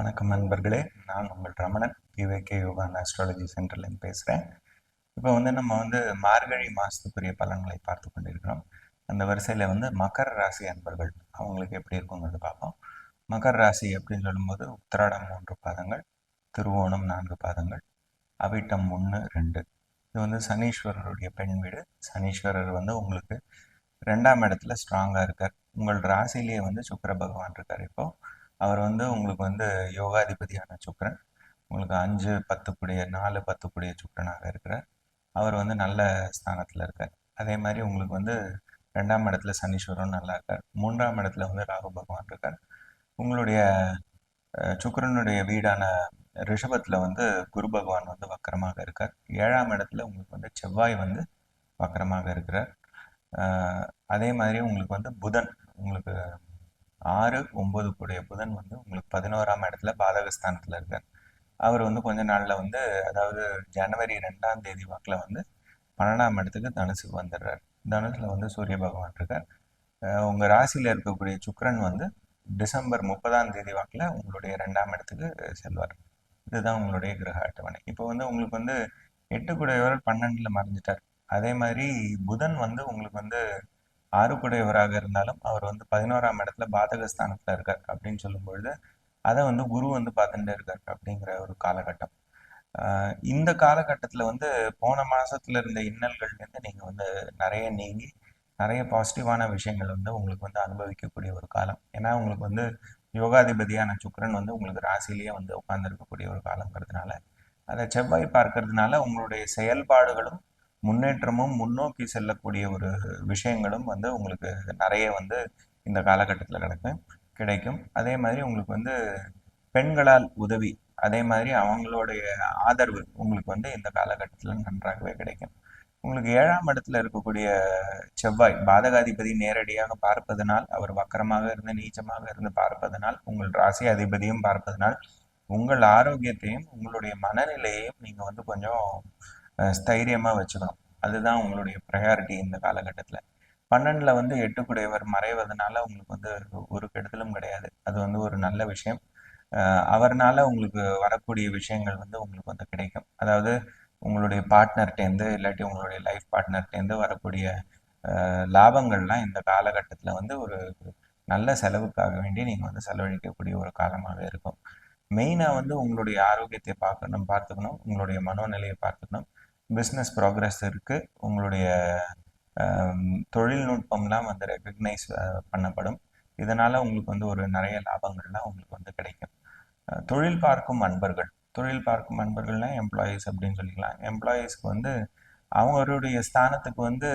வணக்கம் நண்பர்களே. நான் உங்கள் Ramanan. PVK yoga and astrology சென்டர்லேருந்து பேசுகிறேன் இப்போ வந்து நம்ம வந்து மார்கழி மாதத்துக்குரிய பலன்களை பார்த்து கொண்டிருக்கிறோம். அந்த வரிசையில் வந்து மகர ராசி அன்பர்கள். அவங்களுக்கு எப்படி இருக்குங்கிறது பார்ப்போம். மகர ராசி அப்படின்னு சொல்லும்போது உத்திராடம் மூன்று பாதங்கள் திருவோணம் நான்கு பாதங்கள் அவிட்டம் ஒன்று ரெண்டு. இது வந்து சனீஸ்வரருடைய பெண் வீடு. சனீஸ்வரர் வந்து உங்களுக்கு ரெண்டாம் இடத்துல ஸ்ட்ராங்காக இருக்கார். உங்கள் ராசிலேயே வந்து சுக்கர பகவான் இருக்கார் இப்போது அவர் வந்து உங்களுக்கு வந்து யோகாதிபதியான சுக்கரன் உங்களுக்கு அஞ்சு பத்துக்குடைய நாலு பத்துக்குடைய சுக்கரனாக இருக்கிறார். அவர் வந்து நல்ல ஸ்தானத்தில் இருக்கார். அதே மாதிரி உங்களுக்கு வந்து ரெண்டாம் இடத்துல சனீஸ்வரன் நல்லா இருக்கார். மூன்றாம் இடத்துல வந்து ராகு பகவான் இருக்கார். உங்களுடைய சுக்கரனுடைய வீடான ரிஷபத்தில் வந்து குரு பகவான் வந்து வக்கரமாக இருக்கார். ஏழாம் இடத்துல உங்களுக்கு வந்து செவ்வாய் வந்து வக்கரமாக இருக்கிறார். அதே மாதிரி உங்களுக்கு வந்து புதன் உங்களுக்கு ஆறு ஒன்பது கூடிய புதன் வந்து உங்களுக்கு பதினோராம் இடத்துல பாதகஸ்தானத்தில் இருக்கார். அவர் வந்து கொஞ்ச நாளில் வந்து அதாவது ஜனவரி ரெண்டாம் தேதி வாக்கில் வந்து பன்னெண்டாம் இடத்துக்கு தனுசுக்கு வந்துடுறார். தனுசில் வந்து சூரிய பகவான் இருக்கார். உங்கள் ராசியில் இருக்கக்கூடிய சுக்கரன் வந்து டிசம்பர் முப்பதாம் தேதி வாக்கில் உங்களுடைய ரெண்டாம் இடத்துக்கு செல்வார். இதுதான் உங்களுடைய கிரக அட்டவணை. இப்போ வந்து உங்களுக்கு வந்து எட்டு குடையவர் பன்னெண்டில் மறைஞ்சிட்டார். அதே மாதிரி புதன் வந்து உங்களுக்கு வந்து ஆறுக்குடையவராக இருந்தாலும் அவர் வந்து பதினோராம் இடத்துல பாதகஸ்தானத்தில் இருக்கார் அப்படின்னு சொல்லும்பொழுது அதை வந்து குரு வந்து பார்த்துட்டு இருக்கார் அப்படிங்கிற ஒரு காலகட்டம். இந்த காலகட்டத்தில் வந்து போன மாதத்துல இருந்த இன்னல்கள்லேருந்து நீங்கள் வந்து நிறைய நீங்கி நிறைய பாசிட்டிவான விஷயங்கள் வந்து உங்களுக்கு வந்து அனுபவிக்கக்கூடிய ஒரு காலம். ஏன்னா உங்களுக்கு வந்து யோகாதிபதியான சுக்கரன் வந்து உங்களுக்கு ராசிலேயே வந்து உட்கார்ந்துருக்கக்கூடிய ஒரு காலங்கிறதுனால அதை செவ்வாய் பார்க்கறதுனால உங்களுடைய செயல்பாடுகளும் முன்னேற்றமும் முன்னோக்கி செல்லக்கூடிய ஒரு விஷயங்களும் வந்து உங்களுக்கு நிறைய வந்து இந்த காலகட்டத்தில் கிடைக்கும் கிடைக்கும். அதே மாதிரி உங்களுக்கு வந்து பெண்களால் உதவி அதே மாதிரி அவங்களுடைய ஆதரவு உங்களுக்கு வந்து இந்த காலகட்டத்தில் நன்றாகவே கிடைக்கும். உங்களுக்கு ஏழாம் இடத்துல இருக்கக்கூடிய செவ்வாய் பாதகாதிபதி நேரடியாக பார்ப்பதனால் அவர் வக்கரமாக இருந்து நீச்சமாக இருந்து பார்ப்பதனால் உங்கள் ராசி அதிபதியும் பார்ப்பதனால் உங்கள் ஆரோக்கியத்தையும் உங்களுடைய மனநிலையையும் நீங்கள் வந்து கொஞ்சம் ஸ்தைரியமாக வச்சுக்கணும் அதுதான் உங்களுடைய ப்ரையாரிட்டி இந்த காலகட்டத்தில். பன்னெண்டில் வந்து எட்டுக்குடையவர் மறைவதனால உங்களுக்கு வந்து ஒரு கெடுதலும் கிடையாது. அது வந்து ஒரு நல்ல விஷயம். அவர்னால உங்களுக்கு வரக்கூடிய விஷயங்கள் வந்து உங்களுக்கு வந்து கிடைக்கும். அதாவது உங்களுடைய பார்ட்னர்கிட்டேருந்து இல்லாட்டி உங்களுடைய லைஃப் பார்ட்னர்கிட்டேருந்து வரக்கூடிய லாபங்கள்லாம் இந்த காலகட்டத்தில் வந்து ஒரு நல்ல செலவுக்காக வேண்டி நீங்கள் வந்து செலவழிக்கக்கூடிய ஒரு காலமாக இருக்கும். மெயினாக வந்து உங்களுடைய ஆரோக்கியத்தை பார்க்கணும் பார்த்துக்கணும். உங்களுடைய மனோநிலையை பார்த்துக்கணும். பிஸ்னஸ் ப்ராக்ரஸ் இருக்குது உங்களுடைய தொழில்நுட்பம்லாம் வந்து ரெக்கக்னைஸ் பண்ணப்படும். இதனால் உங்களுக்கு வந்து ஒரு நிறைய லாபங்கள்லாம் உங்களுக்கு வந்து கிடைக்கும். தொழில் பார்க்கும் அன்பர்கள். தொழில் பார்க்கும் அன்பர்கள்லாம் எம்ப்ளாயீஸ் அப்படின்னு சொல்லிக்கலாம். எம்ப்ளாயீஸ்க்கு வந்து அவங்களுடைய ஸ்தானத்துக்கு வந்து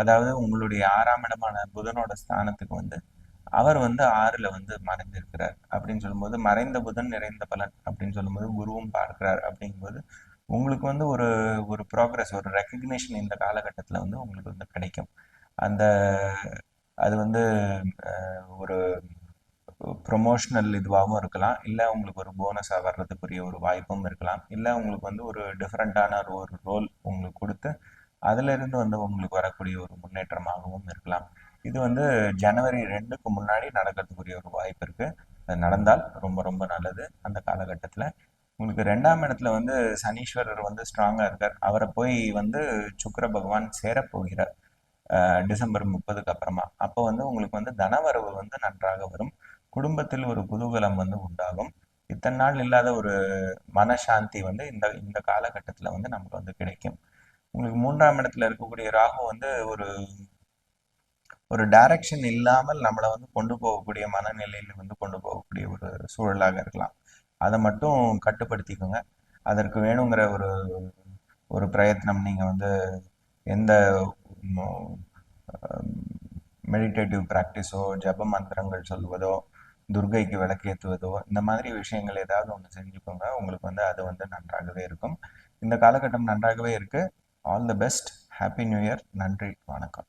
அதாவது உங்களுடைய ஆறாம் இடமான புதனோட ஸ்தானத்துக்கு வந்து அவர் வந்து ஆறுல வந்து மறைந்திருக்கிறார். அப்படின்னு சொல்லும்போது மறைந்த புதன் நிறைந்த பலன் அப்படின்னு சொல்லும்போது குருவும் பார்க்கிறார். அப்படிங்கும்போது உங்களுக்கு வந்து ஒரு ஒரு ப்ராக்ரஸ் ஒரு ரெக்கக்னிஷன் இந்த காலகட்டத்தில் வந்து உங்களுக்கு வந்து கிடைக்கும். அந்த அது வந்து ஒரு ப்ரொமோஷனல் இதுவாகவும் இருக்கலாம். இல்லை உங்களுக்கு ஒரு போனஸாக வர்றதுக்குரிய ஒரு வாய்ப்பும் இருக்கலாம். இல்லை உங்களுக்கு வந்து ஒரு டிஃப்ரெண்ட்டான ஒரு ரோல் உங்களுக்கு கொடுத்து அதிலிருந்து வந்து உங்களுக்கு வரக்கூடிய ஒரு முன்னேற்றமாகவும் இருக்கலாம். இது வந்து ஜனவரி ரெண்டுக்கு முன்னாடி நடக்கிறதுக்குரிய ஒரு வாய்ப்பு இருக்குது அது நடந்தால் ரொம்ப ரொம்ப நல்லது. அந்த காலகட்டத்தில் உங்களுக்கு ரெண்டாம் இடத்துல வந்து சனீஸ்வரர் வந்து ஸ்ட்ராங்காக இருக்கார். அவரை போய் வந்து சுக்கிர பகவான் சேரப்போகிறார் டிசம்பர் முப்பதுக்கு அப்புறமா. அப்போ வந்து உங்களுக்கு வந்து தனவரவு வந்து நன்றாக வரும். குடும்பத்தில் ஒரு குதூகலம் வந்து உண்டாகும். இத்தனை நாள் இல்லாத ஒரு மனசாந்தி வந்து இந்த இந்த காலகட்டத்தில் வந்து நமக்கு வந்து கிடைக்கும். உங்களுக்கு மூன்றாம் இடத்துல இருக்கக்கூடிய ராகு வந்து ஒரு ஒரு டைரக்ஷன் இல்லாமல் நம்மளை வந்து கொண்டு போகக்கூடிய மனநிலையில வந்து கொண்டு போகக்கூடிய ஒரு சூழலாக இருக்கலாம். அதை மட்டும் கட்டுப்படுத்திக்கோங்க. அதற்கு வேணுங்கிற ஒரு ஒரு பிரயத்னம் நீங்கள் வந்து எந்த மெடிடேட்டிவ் ப்ராக்டிஸோ ஜப மந்திரங்கள் சொல்வதோ துர்கைக்கு விளக்கேற்றுவதோ இந்த மாதிரி விஷயங்கள் ஏதாவது ஒன்று செஞ்சுக்கோங்க. உங்களுக்கு வந்து அது வந்து நன்றாகவே இருக்கும். இந்த காலகட்டம் நன்றாகவே இருக்குது all the best happy new year நன்றி. வணக்கம்.